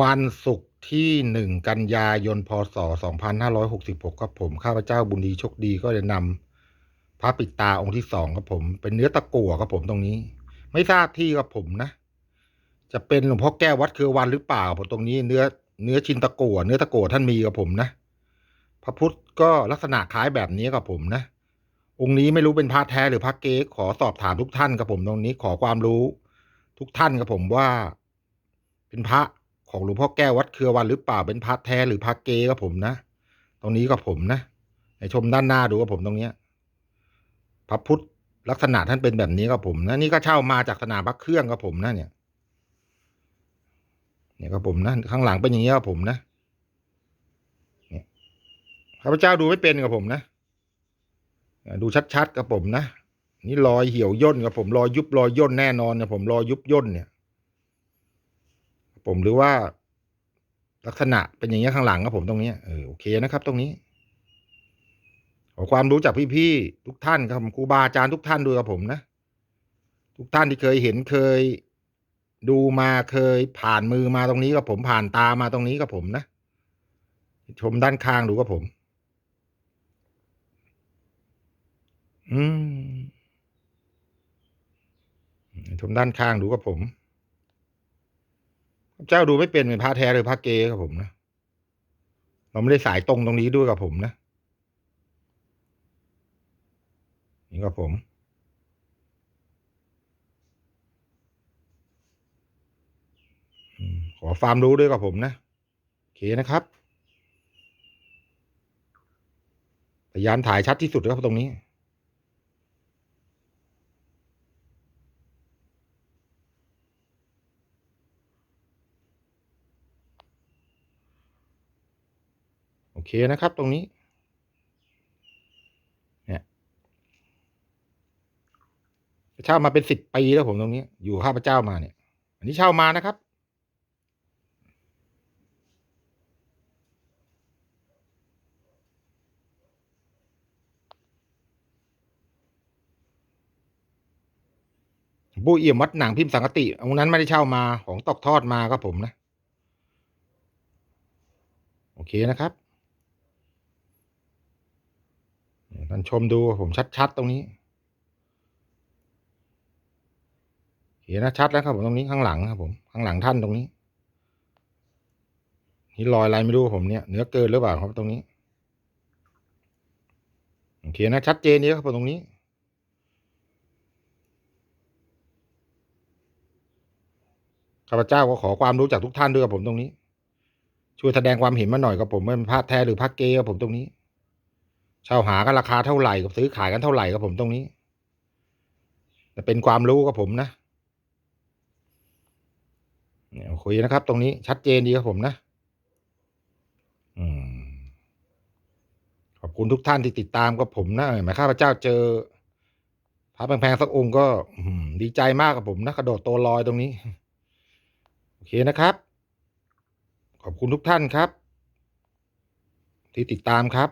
วันศุกร์ที่หนึ่งกันยายนพศสองพันห้าร้อยหกสิบหกครับผมข้าพเจ้าบุญดีโชคดีก็จะนำพระปิดตาองค์ที่สองครับผม เป็นเนื้อตะกั่วครับผมตรงนี้ ไม่ทราบที่ครับผมนะ จะเป็นหลวงพ่อแก้ววัดคือวันหรือเปล่าผมตรงนี้เนื้อเนื้อชินตะกั่วเนื้อตะกั่วท่านมีกับผมนะ พระพุทธก็ลักษณะคล้ายแบบนี้กับผมนะองค์นี้ไม่รู้เป็นพระแท้หรือพระเก๊ขอสอบถามทุกท่านกับผมตรงนี้ขอความรู้ ทุกท่านกับผมว่า เป็นพระ ของหลวงพ่อแก้ววัดเครือวันหรือเปล่าเป็นพระแท้หรือพระเกกับผมนะ ตรงนี้กับผมนะให้ชมด้านหน้าดูกับผมตรงเนี้ยพระพุทธลักษณะท่านเป็นแบบนี้กับผมนะนี่ก็เช่ามาจากสนามพระเครื่องกับผมนะเนี่ยเนี่ยกับผมนะข้างหลังเป็นอย่างนี้กับผมนะเนี่ยข้าพเจ้าดูไม่เป็นกับผมนะดูชัดๆกับผมนะนี่รอยเหี่ยวย่นกับผมรอยยุบรอยย่นแน่นอนนะผมรอยยุบย่นเนี่ย ผมหรือว่า ลักษณะเป็นอย่างนี้ยข้างหลังครับผมตรงนี้เออโอเคนะครับ ตรงนี้ขอความรู้จากพี่ๆทุกท่านครับครูบาอาจารย์ทุกท่านด้วยกับผมนะทุกท่านที่เคยเห็นเคย ดูมาเคยผ่านมือมาตรงนี้กับผมผ่านตามาตรงนี้กับผมนะชมด้านข้างดูกับผม อืมชมด้านข้างดูกับผม เจ้าดูไม่เป็นเป็นพระแท้หรือพระเกครับผมนะ เราไม่ได้สายตรงตรงนี้ด้วยกับผมนะ นี่กับผมอืมขอความรู้ด้วยกับผมนะ โอเคนะครับ พยายามถ่ายชัดที่สุดครับตรงนี้ อเคนะครับตรงนี้เนี่ยเช่ามาเป็นสิบปีแล้วผมตรงนี้ อยู่ข้าพเจ้ามาเนี่ย อันนี้เช่ามานะครับผู้เอี่ยมวัดหนังพิมพ์สังกติองนั้นไม่ได้เช่ามาของตกทอดมาครับผมนะ โอเคนะครับ ท่านชมดูผมชัด ๆ ตรงนี้ เห็นนะชัดแล้วครับผมตรงนี้ข้างหลังครับผมข้างหลังท่านตรงนี้ นี่รอยอะไรไม่รู้ผมเนี่ยเนื้อเกินหรือเปล่าครับตรงนี้โอเคนะชัดเจนนี้ครับผมตรงนี้ข้าพเจ้าก็ขอความรู้จากทุกท่านด้วยกับผมตรงนี้ ช่วยแสดงความเห็นมาหน่อยกับผมว่าเป็นพระแท้หรือพระเกกับผมตรงนี้ เช่าหากันราคาเท่าไหร่กับซื้อขายกันเท่าไหร่กับผมตรงนี้ แต่เป็นความรู้กับผมนะเนี่ยคุยนะครับ ตรงนี้ชัดเจนดีครับผมนะอืมขอบคุณทุกท่านที่ติดตามกับผมนะหมายข้าพเจ้าเจอพระแพงๆสักองค์ก็ดีใจมากกับผมนะกระโดดตัวลอยตรงนี้ โอเคนะครับ ขอบคุณทุกท่านครับ ที่ติดตามครับ